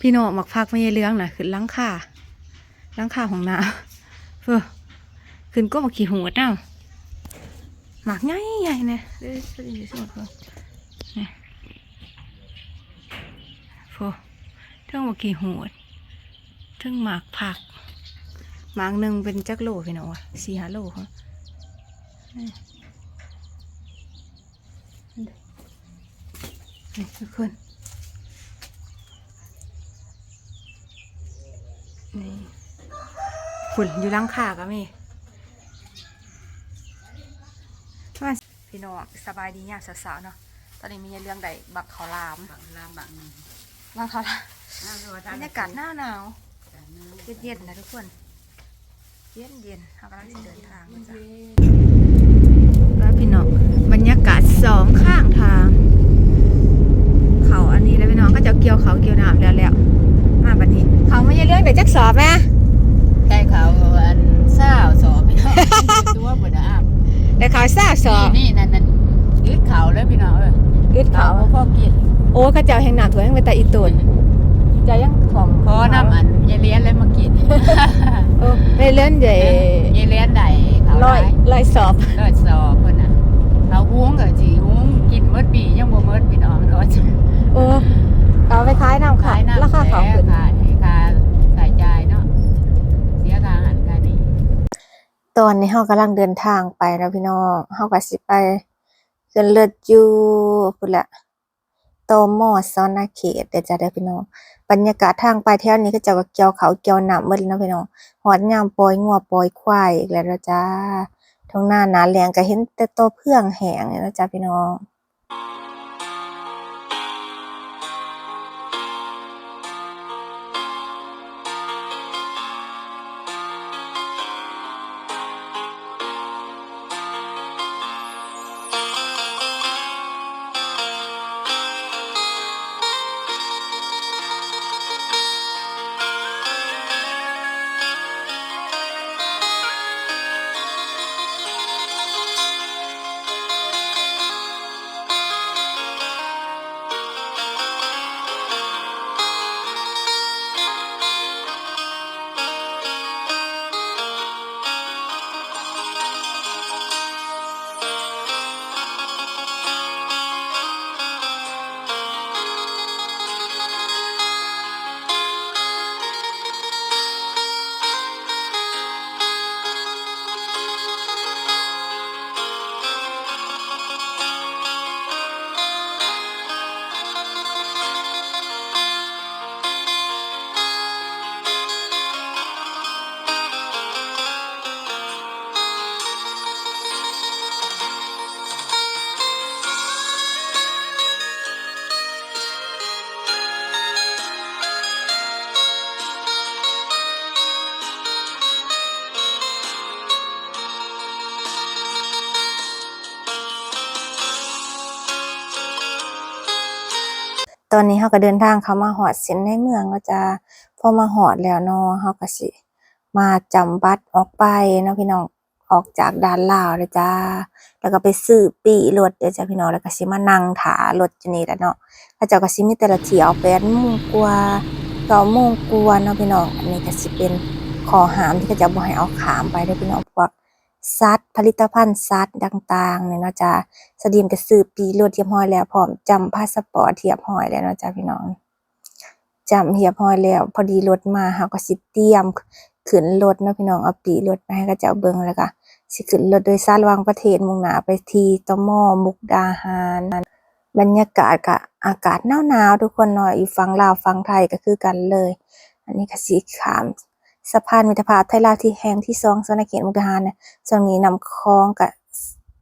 พี่น้องหมักพักไม่ใช่เรื่องนะขึ้นหลังคาหลังคาของนาเฟ้อขึ้นก็มาขี่หัวเน่าหมักใหญ่ใหญ่เนี่ยเด้อสวัสดีสวัสดีนี่โฟเทั้งมาขี่หัวเทั้งหมากผักหมากหนึ่งเป็นจักโลพี่น้องวะสี่ห้าโลเขานี่นี่ทุกคน นี่ฝุ่นอยู่หลังขาก็มีมาพี่น้องสบายดีเนี่ยสาวๆเนาะตอนนี้มีเรื่องใดบักขาวหลามบังลามบังบักขาวหลามน่าจะว่าบรรยากาศหน้าหนาวเย็นๆนะทุกคน เย็นเย็นๆเรากำลังจะเดินทางนะจ้ะแล้วพี่น้องบรรยากาศสองข้างทาง เขาอันนี้แล้วพี่น้องก็จะเกี่ยวเขาเกี่ยวน้ำแล้วแล้วมา บัดนี้ เขาไม่ใช่เรื่องเดี๋ยวจักสอบไหมใช่เขาอันเศร้าสอบพี่น้องตัวบ่ได้อาบเดี๋ยวเขาทราบสอบนี่นั่นนั่นยึดเขาแล้วพี่น้องเอออึดเขาเขาพ่อกินโอ้เข้าเจ้าแห่งหนาถั่วแห่งเวตาอีตุนจะยังของพอน้ำอันยายเลี้ยนแล้วมากินเออไม่เล่นใหญ่ยายเลี้ยนได้เขาร้อยร้อยสอบร้อยสอบคนน่ะเขาหุ้งกับจีหุ้งกินเมื่อปียังบ่เมื่อพี่น้องร้อยโอ้ เอาไปขายน้ำขาขายยน้ำราคาเขาขึ้นขายขายขายจ่ายเนาะเสียค่าอาหารค่านี่ตอนนี้เฮากำลังเดินทางไปแล้วพี่น้องเฮาก็สิไปขึ้นเลือดอยู่พุ่นละโตมอซอนาเขตเดี๋ยวจะได้อพี่น้องบรรยากาศทางไปแถวนี้ก็เจะก็เกี่ยวเขาเกี่ยวน้ำหมดแล้วนะพี่น้องหอดยามปล่อยงัวปล่อยควายอีกแล้วนะจ้าท้องหน้าหนาแรงก็เห็นแต่ตัวเพื่องแหงเลยนะจ้าพี่น้อง อนนี้เขาก็เดินทางเขามาหอดเส้นในเมืองก็จะพอมาหอดแล้วเนาะเขาก็สิ มาจำบัตรออกไปเนาะพี่น้องออกจากด่านลาวเลยจ้า แล้วก็ไปซื้อปีรถเดี๋ยวจ้าพี่น้องแล้วก็สิมานั่งถารถจะนี่แหละเนาะเขาเจ้าก็สิมีแต่ละเที่ยวแปดโมงกว่าเก้าโมงกว่าเนาะพี่น้องอันนี้ก็สิเป็นข้อหามที่เขาจะบ่ให้เอาขามไปเด้อพี่น้องพวก ซัดผลิตภัณฑ์ซัดต่างๆเนี่ยเนาะจ้าสดีมก็ซื้อปีรถเทียบห้อยแล้วพร้อมจำพาสปอร์ตเทียบห้อยแล้วเนาะจ้าพี่น้องจำเทียบห้อยแล้ว พอดีรถมาเฮาก็สิเตรียมขึ้นรถเนาะพี่น้องเอาปีรถมาให้เขาเจ้าเบิ่งแล้วก็สิขึ้นรถโดยสารวางประเทศมุ่งหน้าไปทีตมมุกดาหารบรรยากาศก็อากาศหนาวๆทุกคนเนาะอยู่ฝั่งลาวฝั่งไทยก็คือกันเลย อันนี้ก็สิขาม สะพานมิตรภาพไทยลาวที่แห่งที่สองสวนเขตมุกดาหารเนี่ยส่วงนี้นำคลองกับ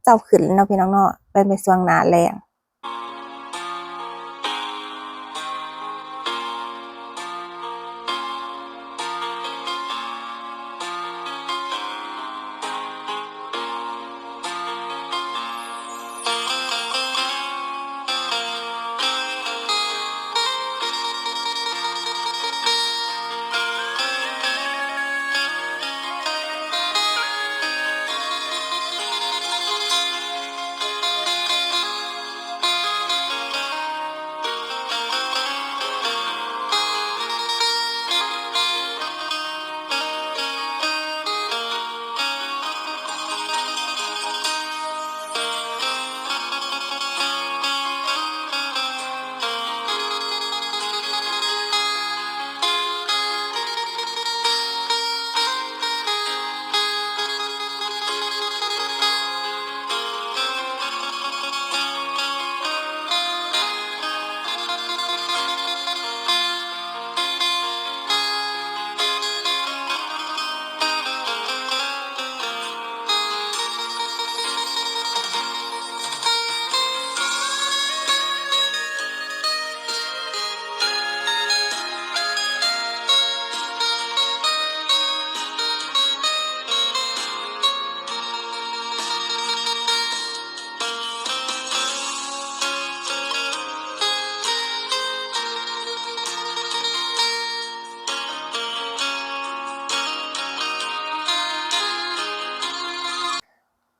เจ้าขึ้นเนาะพี่น้องเนาะเป็นเป็นช่วงหนาแรง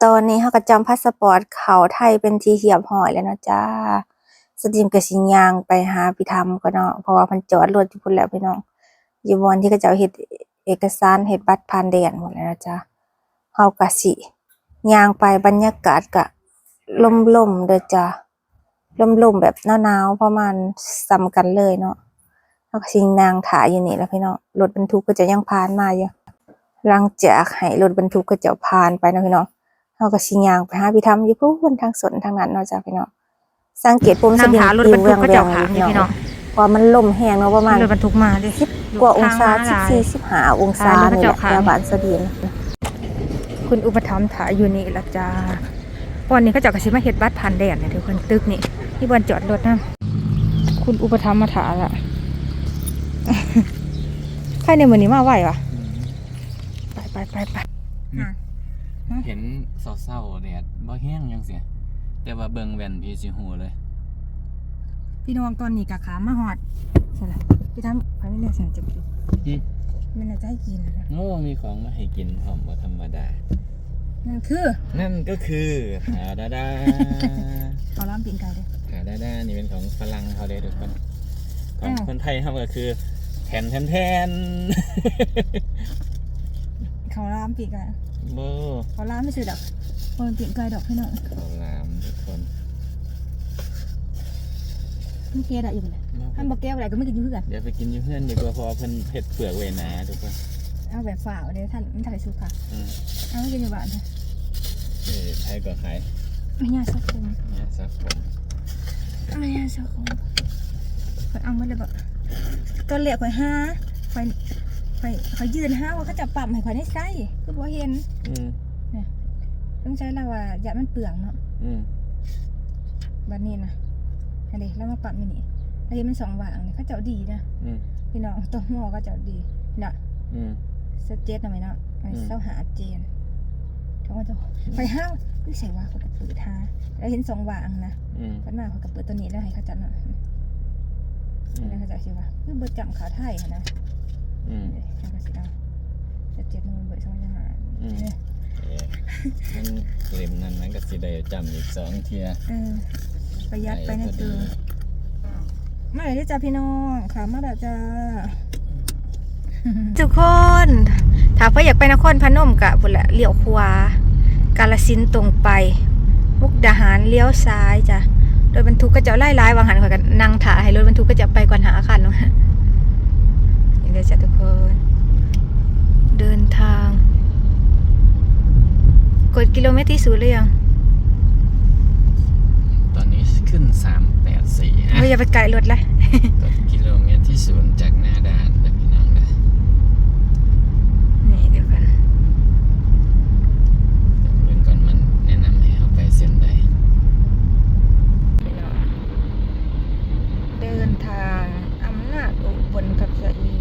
ตอนนี้เขาก็จำพาสปอร์ตเขาไทยเป็นทีเหียบหอยแล้วเนาะจ้าสตรีมกับสิยางไปหาพี่ธรรมก็เนาะเพราะว่าเพันจอดรถอยู่พุ่นแล้วพี่น้องอยู่บอนที่เขาจ้าเฮ็ดเอกสารเฮ็ดบัตรผ่านแดนหมดแล้วนะจ้าเฮาก็สิยางไปบรรยากาศก็ลมๆเด้อจ้าลมๆแบบหนาวๆประมาณซ้ำกันเลยเนาะเฮาก็สินางถ่ายอยู่นี่แล้วพี่น้องรถบรรทุกก็จะยังผ่านมาอยู่หลังจากให้รถบรรทุกก็จะผ่านไปเนาะพี่น้อง เฮาก็สิย่างไปหาพี่ธรรมอยู่พู้นทางสนทางนั้นเนาะจ้ะพี่น้องสังเกตผมนั่งหารถบรรทุกก็จะผ่านนี่พี่น้องว่ามันลมแห้งเนาะประมาณรถบรรทุกมาดิกว่าองศาทงม้ลย14 15องศาผ่านรถกระนี่จแหกละผ่านแถวบ้านสะดีนคุณอุปถัมภ์ถ่ายอยู่นี่ละจ้าวันนี้เขาเจะกระชิมาเฮ็ดบัตรผ่านแดนเนี่ยทุกคนตึกนี่ที่บนจอดรถนะคุณอุปถัมภ์มาถามละใครในมือนี้มาไหววะไปไปไปไปอืมอะ เห็นเศร้าๆแดดบ่แห้งยังเสีย แต่ว่าเบิ่งแว่นพี่สิหูเลย พี่น้องตอนนี้กะขามาหอดใช่ละพี่ทำไปไม่ได้เสียงจะกินอืมไม่น่าจะให้กินนะโง่มีของมาให้กินหอมบ่ธรรมดา นั่นคือ นั่นก็คือหาดาดาเอาล้ามปีนไก่เลยหาดาดานี่เป็นของฝรั่งเขาเลยทุกคนของอ้าวคนไทยเขาก็คือแผ่นแทนแทนเขาล้ามปีนไก่ โบเขาล้ามไม่ใช่ดอกคนปีนไก่ดอกพี่น้องข้าวหลามทุกคนมันแก้ได้อยู่เลยมาท่านบอกแก้อะไรก็ไม่กินอยู่เพื่อนเดี๋ยวไปกินอยู่เพื่อนดีกว่าเพอเพิ่นเผ็ดเปลือกเวหนาทุกคนเอาแบบฝ่าวเดี๋ยวท่านมันถ่ายสุกค่ะอืมเอาไม่กินอยู่บ้านเถอะเอ้ยไทยก็ขายไม่ยากสักคนเนี่ยสักผมไม่ยากสักคนคนเอามาเลยบอกตอนเหลียวข่อยห้าข่อย ข่อยข่อยยืนห้าว่าเขาจะปั๊มให้ข่อยได้ใส่คือบ่เห็นอืมต้องใช้เราว่าอย่ามันเปลืองเนาะอืมบัดนี้นะอันนี้แล้วมาปั๊มมินี่แล้วเห็นมันสองว่างนี่เขาเจ้าดีนะอืมพี่น้องต้มหม้อก็เจ้าดีเนาะอืมสเจ็ดหน่อยเนาะไอ้อืมเสาหาเจนเขาก็จะข่อยห้าวนี่ใส่ว่าเขากระปืดหาแล้วเห็นสองว่างนะอืมพันมาเขากระปืดตัวนี้แล้วให้เขาจัดเนาะอืมแล้วเขาจะชื่อว่าคือเบิดจำขาไทยหั้นนะ อืมเดี๋ยวเขาก็สิเอาจะเจ็ดนูนเบิดสองจังหารอืม เอ๊ะมันเล่มนั้นมันก็สิได้จำอีกสองเทียเออประหยัดไปนะคือมาเลยเด้อจ้าพี่น้องขามาแล้วจ้า ทุกคน ถ้าเพื่ออยากไปนครพนมกะพุ่นแหละเลี้ยวขวากาลสินธุ์ตรงไป มุกดาหารเลี้ยวซ้ายจ้ะรถบรรทุกก็จะไล่ไล่วางหันข่อยกันนั่งถ่ายให้รถบรรทุกก็จะไปก่อนหาคันเนาะนี่ เลยจ้ะทุกคน เดินทาง กดกิโลเมตรที่ศูนย์หรือยัง ตอนนี้ขึ้นสามแปดสี่ไม่อย่าไปไกลรถเลยกดกิโลเมตรที่ศูนย์จากหน้าด่านเลยพี่น้องเลย นี่เดี๋ยวกัน เดี๋ยวเบิ่งก่อนมันแนะนำให้เอาไปเส้นใด เดินทางอำนาจอุบลกับสะอี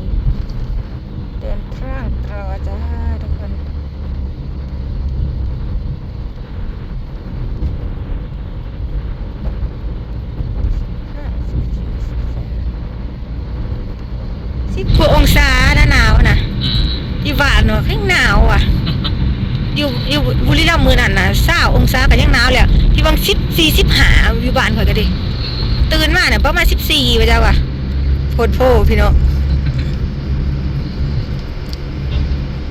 เดินทางต่อจ้าทุกคน สิบกว่าองศาหนะหนาวนะอยู่บ้านเนาะข้างหนาวอะ อยู่อยู่บุรีรัมย์มือนั่นนะเศร้าองศากันยังหนาวเลยพี่วังสิบสี่สิบ หาอยู่บ้านข่อยก็ดิตื่นมาเนี่ยประมาณสิบสี่ไปจ้าว่ะโพดโพพี่น้อง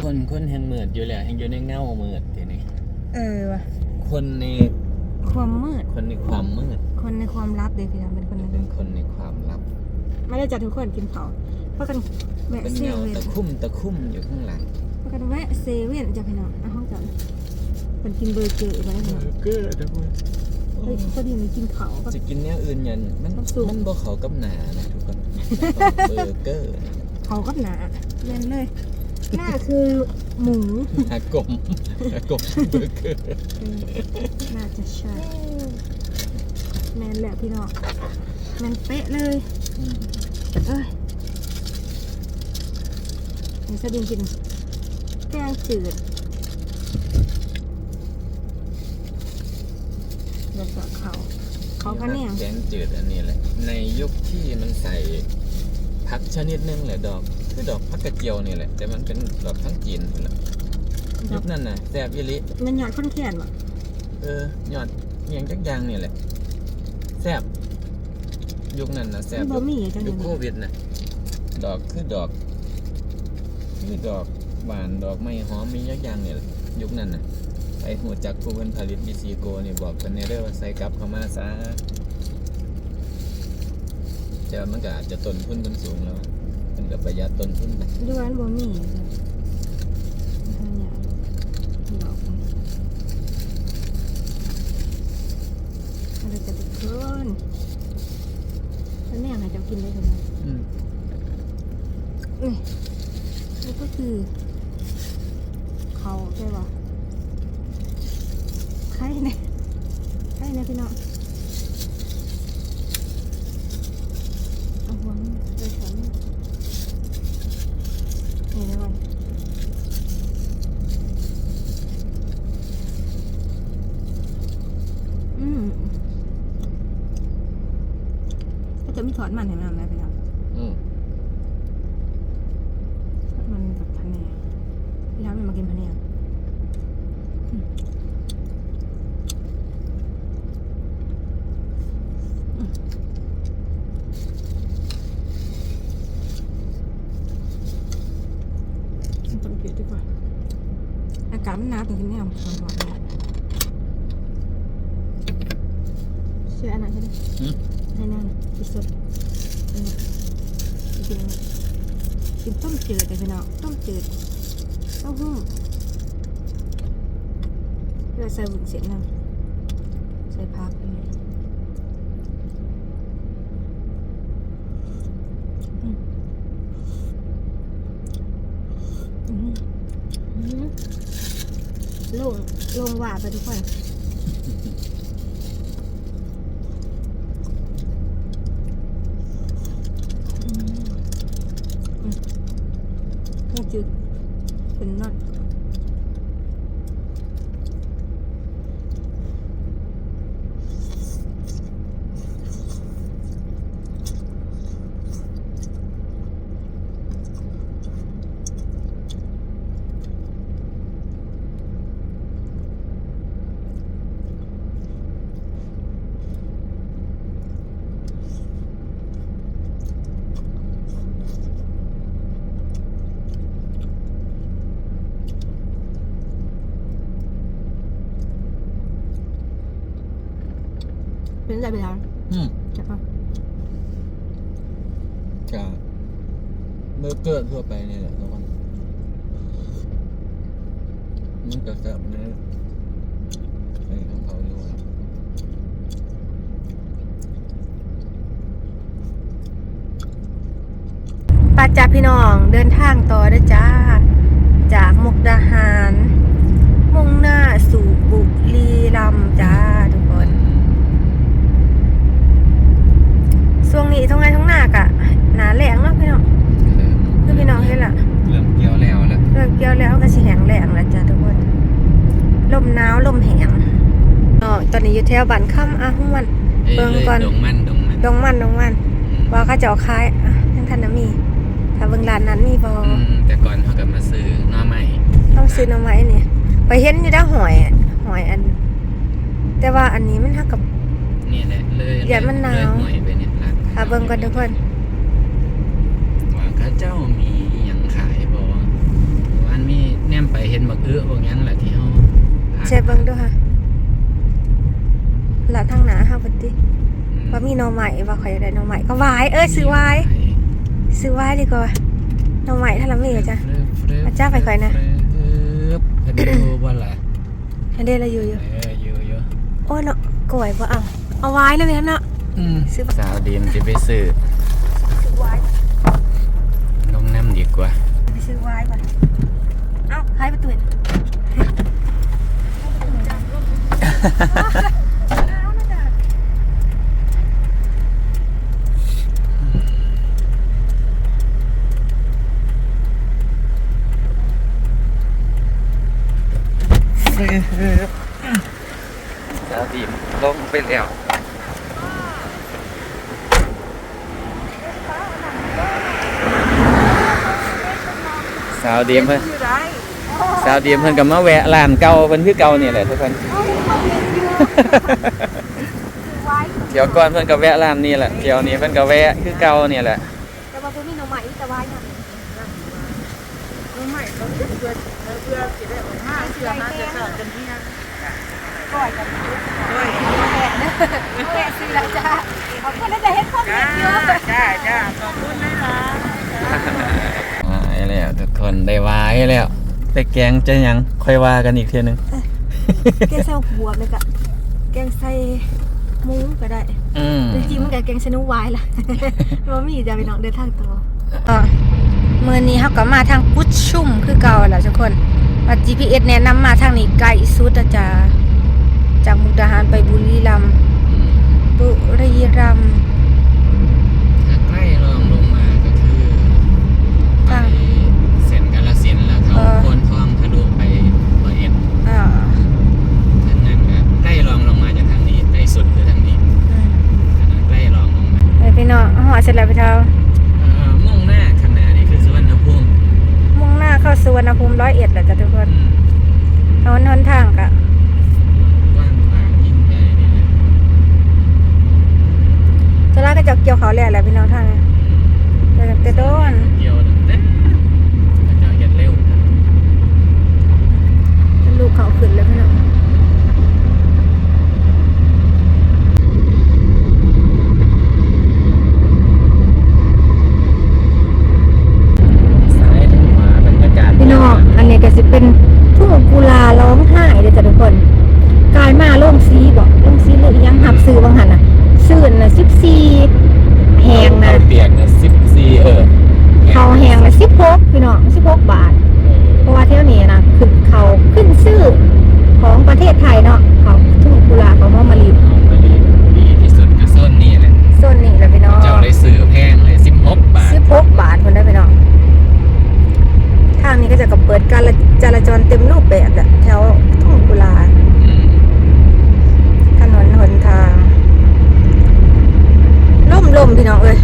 คนคนแห่งมืดอยู่แล้วแห่งอยู่ในเงามืดทีนี้เออว่ะคนในความมืด คนในความมืด คนในความลับเลยพี่น้องเป็นคนในเป็นคนในความลับ ไม่ได้จัดทุกคนกินเผาเพราะกันแวะเป็นเซเงาเว่นตะคุ่มตะคุ่มอยู่ข้างหลังเพราะกันแวะเซเว่นจ้ะพี่น้องอะห้องจัดเป็นกินเบอร์เกอร์มาแล้วพี่น้อง เกอร์ทุกคน เฮ้ยพอดีมันกินเขาก็ จะกินแนวอื่นยันมันมันสุก มันบ่เขากับหนานะทุกคนเบอร์เกอร์เนี่ยเขาก็หนาเล่นเลยหน้าคือหมูอากมอากมเบอร์เกอร์เออน่าจะใช่แมนแหละพี่น้องแมนเป๊ะเลยเอ้ยเดี๋ยวสดิงกินแกงจืด เดี๋ยวจะเขา เขาก็เนี่ยแกงจืดอันนี้แหละ ในยุคที่มันใส่ผักชนิดหนึงแหละดอก คือดอกผักกระเจียวนี่แหละ แต่มันเป็นดอกทั้งจีนนั่นแหละยุคนั้นน่ะแซ่บอีหลิมันหยอดข้นแขนวะอเออยอดเงียงจักอย่างนี่แหละแซ่บยุคนั้นนะแซ่บบ่ยุคมีจังยุคได๋โควิดนะดอกคือดอก คือดอกบานดอกไม้หอมมียักอย่างเนี่ยแหละยุคนั้นนะ ไอหัวจักผู้เพิ่นผลิตบิซีโกนี่บอกกันแน่เด้อว่าใส่กลับเข้ามาซะจะมันก็อาจจะต้นทุนมันสูงแล้วมันก็ประหยัดต้นทุนไปดูอันบ่มีจ้ะอันเนี้ยอันอะไรจะไปเพิ่นแล้วเนี่ยให้เจ้ากินได้ท่านั้นอืมนี่ก็คือ เขาใช่ปะ เนี่ยใครเนี่ยพี่น้องเอาหัวมันไปสอนนี่นี่นะมันอืมก็จะมีถอดมันเห็นไหมแม่พี่น้องอืมมันกับพะแนงพี่ร้านมันมากินพะแนงอืมอืมกินต้มเปี๊ยะดีกว่า อากาศมันหนาวถึงกินแนวหอนๆเลยเชื่ออันนั้นใช่ไหมให้นั่นพิสดอันนี้กินอันนี้กินต้มจืดเลยพี่น้องต้มจืดเต้าหู้เราใส่บุญเสียงน้ำใส่พักไปเลยอืมอืมอืม ลงลงว่าไปทุกคน เป็นใจไปแล้วอืมใช่ปะก็เบอร์เกอร์ทั่วไปนี่แหละทุกคนมันก็แบบในในของเขาด้วยปาจาพี่น้องเดินทางต่อเด้อจ้า จากมุกดาหาร มุ่งหน้าสู่บุรีรัมย์จ้าทุกคน ช่วงนี้ท้องไงท้องหน้ากะหนาแหลงเนาะพี่น้องคือพี่น้องเห็นล่ะเริ่มเกี่ยวแล้วแล้วเลิกเกี่ยวแล้วก็สิแห้งแล้งแล้วจ้ะทุกคนลมหนาวลมแห้งอ๋อตอนนี้อยู่แถวบ้านค่ำอาหุวันเบิ่งก่อนดงมันดงมันดงมันดงมันว่าเขาจะเอาขายอะยังทันนะมีถ้าเบิ่งร้านนั้นมีบ่อืมแต่ก่อนเขาก็มาซื้อหน้อใหม่ต้องซื้อหน่อไม้นี่ไปเห็นอยู่ด้าหอยอะหอยอัน แต่ว่าอันนี้มันเท่ากับนี่แหละเลยอย่ามันหนาวเลย หวยไปเนี่ยร้านหาเบิ่งก่อนทุกคนว่าเข้าเจ้ามีหยังขายบ่วันมีแนมไปเห็นบักเอื้อบ่หยังแหละที่เฮาผ่านใช่เบิ่งด้วยค่ะร้านทางหน้าเฮาพอดีอืมว่ามีหน่อไม้ว่าข่อยอยากได้หน่อไม้ก็วาย เอ้ยซื้อวายซื้อวายดีกว่าหน่อไม้ถ้าเรามีก็จ้ะอาจารย์ไปก่อนนะปึ๊บเพิ่นดูบ่ล่ะอันเดเราอยู่อยู่เอออยู่อยู่โอ้ยเนาะกล้วยบ่เอาเอาไว้นะแม่เนาะอืม ซื้อสาวดีมสิไปซื้อซื้อไว้ลงน้ำดีกว่าไปซื้อไว้ก่อนเอ้าขายประตูน่ะเอานะจ๊ะสาวดีมลงไปแล้ว สาวเดียมเพิ่นอยู่ได้สาวเดียมเพิ่นก็มาแวะร้านเก่าเพิ่นคือเก่านี่แหละทุกคนเที่ยวก่อนเพิ่นก็แวะร้านนี้แหละเที่ยวนี้เพิ่นก็แวะคือเก่านี่แหละแต่ว่าบ่มีหน่อไม้แต่ว่าเนี่ยไม่ต้องเพื่อเพื่อสิได้ออกมาเชื่อมาจะสอนจนเที่ยงก่อยกันด้วยแม่นะแม่ซื้อแล้วจ้าขอบคุณนะจะเฮ็ดข้อมูลเยอะจ้าจ้าขอบคุณนะล่ะ แล้วทุกคนได้วายแล้วไปแกงจะหยังค่อยว่ากันอีกเทีนึงแกงใส่หัวเลยกะแกงใส่หมูก็ได้อืมจริงๆมันก็แกงใส่นูวายล่ะบ่มีจะไปน้องเดินทางต่อต่อมื้อนี้เฮาก็มาทางกุดชุ่มคือเก่าแล้วทุกคนว่า GPS แนะนำมาทางนี้ไกลสุดอะจ้าจากมุกดาหารไปบุรีรัมย์บุรีรัมย์ ใกล้ลองลงมาก็คือไป ทาง เส้นกาลสินธุ์แล้วเขา เออ โคนทองทะลุไปร้อยเอ็ด อ่า ทางนั้นก็ใกล้ลองลงมาจากทางนี้ใกล้สุดคือทางนี้ อืม อันนั้นใกล้ลองลงมา ไป พี่น้องหอเสร็จแล้วพี่เท้าเอ่อมุ่งหน้าข้างหน้านี่คือสุวรรณภูมิมุ่งหน้าเข้าสุวรรณภูมิร้อยเอ็ดแหละจ้ะทุกคนอืมเอาหนทางกะกว้างขวางยิ่งใหญ่นี่แหละจะลากก็จะเกี่ยวเขาแล้วแหละพี่น้องทางนี้แต่แต่โดน เกี่ยวตั้งแต่ก็จะเห็นเร็วนะ ลูกเขาขึ้นแล้วพี่น้อง ซ้ายถึงขวาบรรยากาศ พี่น้องอันนี้ก็สิเป็นทุ่งกุลาร้องไห้เด้อจ้ะทุกคนกลายมาโล่งสีบอกโล่งสีหรืออิหยังหับซื้อบางหันน่ะซื้อน่ะ14แหงน่ะ ข้าวเปียกนะสิบสี่เออ เขาแหงน่ะ16พี่น้อง16บาท เออ เพราะว่าเที่ยวนี้นะขึ้นเขาขึ้นชื่อของประเทศไทยเนาะเขาทุ่งกุลาเขามอมารี เอามาดีดีที่สุดก็โซนนี่แหละ ส่วนนี้แหละพี่น้อง เจ้าได้ซื้อแพงเลยสิบหกบาท สิบหกบาทคนได้พี่น้องทางนี้ก็จะกับ เปิดการจราจรเต็มรูปแบบแหละแถวทุ่งกุลาอืมถนนหนทางล่มลมพี่น้องเอ้ย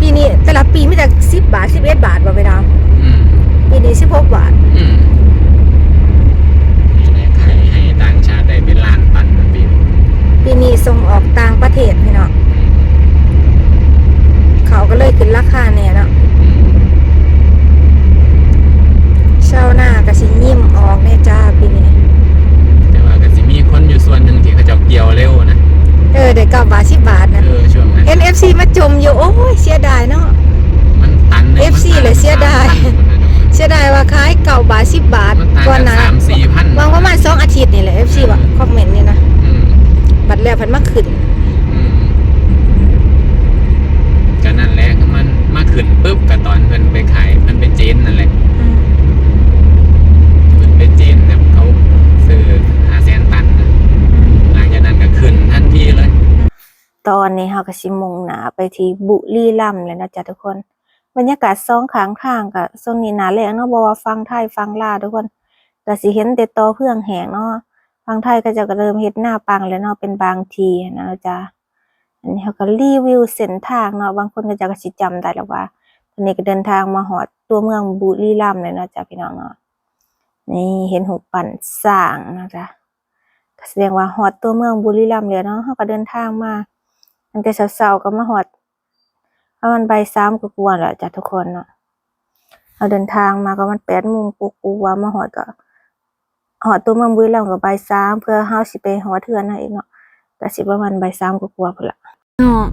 ปีนี้แต่ละปีมีแต่สิบบาทสิบเอ็ดบาทบ่พี่น้องอืมปีนี้สิบหกบาทอืมนี่แหละขายให้ต่างชาติได้เป็นล้านตันนะปีนี้ปีนี้ส่งออกต่างประเทศพี่น้องเขาก็เลยขึ้นราคาเนี่ยเนาะ อืม เช้าหน้าก็สิยิ้มออกแน่จ้าปีนี้แต่ว่าก็สิมีคนอยู่ส่วนหนึ่งที่เขาเจะเกี่ยวเร็วนะเออเดี๋ยวเก้าบาทสิบบาทนะ เออช่วงนั้น NFC มาจมอยู่โอ้ยเสียดายเนาะ มันตันหนึ่ง FC มันตันเลยเสียดายสมพันคนนะเสียดายว่าขายเก่าบาทสิบบาทมันตันก่อนกันนะสามสี่พัน วางประมาณสองอาทิตย์นี่แหละ FC ว่าคอมเมนต์นี่นะอืมบัตรแล้วพันมาขึ้น อืมก็นั่นแหละก็มันมาขึ้นปุ๊บกับตอนเพิ่นไปขายเพิ่นไปเจนนั่นแหละ อืม เพิ่นไปเจนแบบเขาซื้อหาแสนตันนะหลังจากนั้นก็ขึ้นทันทีเลย ตอนนี้เฮาก็สิมุ่งหน้าไปที่บุรีรัมย์แล้วนะจ๊ะทุกคน บรรยากาศสองข้างทางก็ช่วงนี้หนาแล้งเนาะบ่ว่าฟังไทยฟังลาวทุกคนก็สิเห็นแต่ตอเพื่องแหงเนาะฟังไทยก็จะเริ่มเฮ็ดหน้าปังแล้วเนาะเป็นบางทีนะจ๊ะอันนี้เขาก็รีวิวเส้นทางเนาะบางคนก็จะก็สิจำได้แล้วว่าตอนนี้ก็เดินทางมาฮอดตัวเมืองบุรีรัมย์เลยนะจ๊ะพี่น้องเนาะนี่เห็นหูปปั่นสร้างนะจ๊ะแสดงว่าฮอดตัวเมืองบุรีรัมย์แล้วเนาะเขาก็เดินทางมา ตั้งแต่เช้าๆก็มาหอดประมาณบ่ายสามกว่าๆแหละจ้ะทุกคนเนาะเราเดินทางมาก็มันแปดโมงกว่าๆมาหอดก็หอดตัวเมืองบุรีรัมย์ก็บ่ายสามเพื่อเฮาสิไปหอเทือนนั่นเองเนาะก็สิประมาณบ่ายสามกว่าๆพุ่นละเนาะ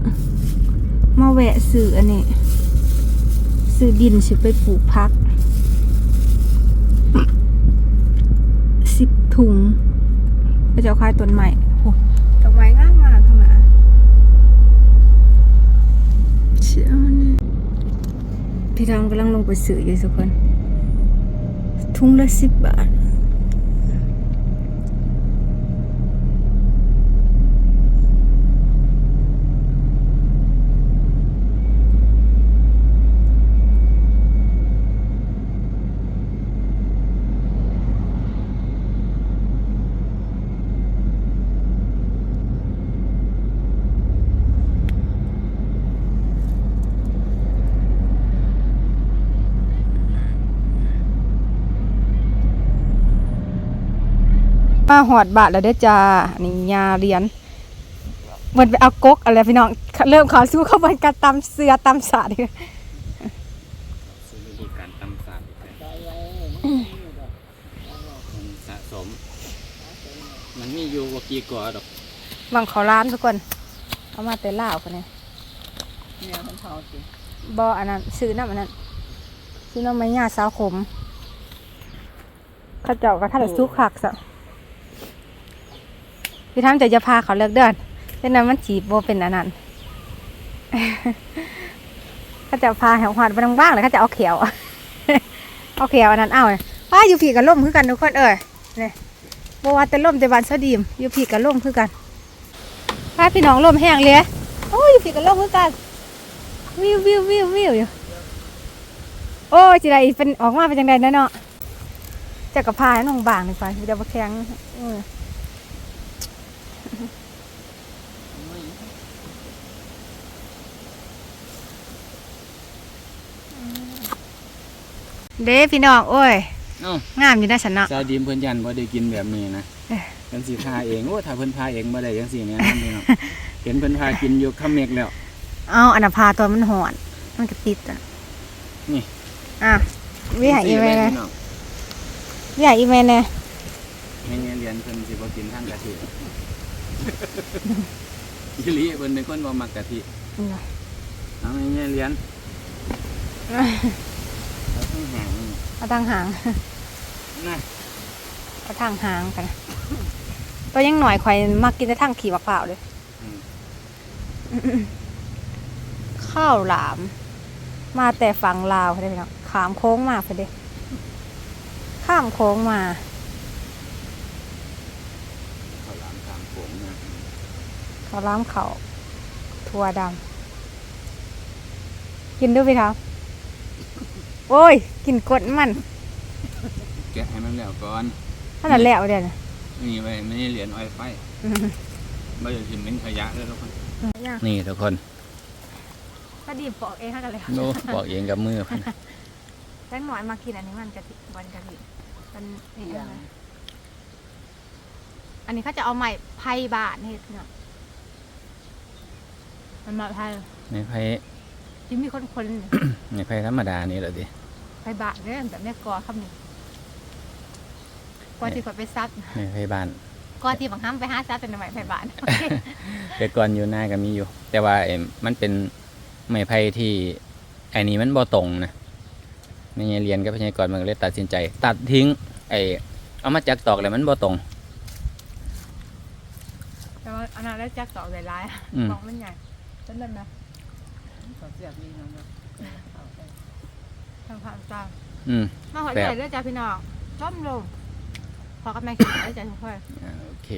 มาแวะซื้ออันนี้ซื้อดินสิไปปลูกพักสิบถุงก็จะเอาขายต้นใหม่โอ้ดอกไม้งามมากข้างหน้า สียนี่พี่ทำกำลังลงไปซื้ออยู่ทุกคน ทุ่งละสิบบาท หอดบาทแล้วเด้อจ้าอันนี่ยาเรียนเหมือนไปเอากกอะไรพี่น้อง เริ่มเขอสู้เข้าไปกันตำเสือตำสาดเลยซื้อดูการตำสาบสะสม มันมีอยู่ว่ากี่ก่อดอกบางเขาร้านทุกคน เอามาแต่ล่าวกันเนี่ยเนี่ยมันเผาสิบออันนั้นซื้อน้ำอันนั้นซื้อน้ำไม้ยาสาวขมเข้าเจ้าก็ท่านละซุกขักสะ พี่ทำจะจะพาเขาเลิกเดินเช่นนั้นมันจีบโบเป็นอันนั้นเขาจะพาแหวหวานไปทางบ้างเลยเขาจะเอาเขียวเอาเขียวอันนั้นเอาเลยป้าอยู่ผีกับล่มคือกันทุกคนเอ้ยเนี่ยบว่าแต่ล่มแต่บานสดีมอยู่ผีกับล่มคือกันป้าพี่น้องล่มแห้งเลยโอ้ยอยู่ผีกับล่มคือกันวิววิววิววิวอยู่โอ้จีไรเป็นออกมาเป็นจังไดเนาะจะกับพายน้องบางหนี่ไปเดี๋ยวมาแข็ง เออเด้พี่น้องโอ้ยเอ้างามอยู่นะฉันเนาะซาวดีมเพิ่นยันบ่ได้กินแบบนี้นะเอ้ยกันสิพาเองโอ้ถ้าเพิ่นพาเองบ่ได้จังซี่แม่นอนพี่น้องเห็นเพิ่นพากินอยู่คำเมกแล้ว เอาอันนาพาตัวมันหอน มันก็ติดอะนี่ อะวิหาอีเมลเลยพี่น้องวิหาอีเมลเลยแม่นเรียนเพิ่นสิบ่กินทางกะทิอีหลีเพิ่นเป็นคนบ่มักกะทิเอาแม่นเรียนเอาทั้งหางเอาทางหางนะเอาทางหางกันตัวยังหน่อยข่อยมักกินแต่ทางขี่บักเปล่าวเลยอืมข้าวหลาม มาแต่ฝั่งลาวได้ไหมเนาะขามโค้งมาพอดีข้ามโค้งมาข้าวหลามขามโขงนะข้าวหล้ามเขาถั่วดำกินด้วยพี่เท้า โอ้ย กินกดมันแกะให้มันแล้วก่อนขนาดแล้วเดี๋ยวนะนี่ไว้ไม่ได้เหรียญอ้อยไฟอืมไม่ได้ทิมเป็นขยะเลยทุกคนย่างนี่ทุกคนก็ดีบปอกเองค่ะกันเลยโน้บอกเองกับมือพันแป้งหน่อยมากินอันนี้มันกะทิวันกะทิมันนี่อะไรอันนี้เขาจะเอาใหม่ไพ่บาทนี่เนาะมันมาไพ่ในไพ่ที่มีคนคนในไพ่ธรรมดานี่แหละดิ ไพ่บาทเนี่ยแบบนี้กอคำหนึ่งกอที่กดไปซับในไพ่บ้าน กอที่บางครั้งไปห้าซับเป็นใหม่ไพ่บาทแต่ก่อนอยู่หน้าก็มีอยู่ แต่ว่าไอ้มันเป็นไม้ไผ่ที่ไอ้นี้มันบ่ตรงนะไม่ใช่เรียนกับพยากรมันก็เลยตัดสินใจ ตัดทิ้ง ไอ้เอามาจักตอกเลยมันบ่ตรงแต่ว่าอันนั้นแล้วจักต่อหลายอืมๆมองมันใหญ่ต้นนั้นนะขอเสียบนี่เนาะเอาไป ทางผ่านตาอืม มาหัวแซ่ใจบเลือดจ้าพี่น้องจ้อมลงพอกับแม่คิดได้ใจทุกคน อ่าโอเค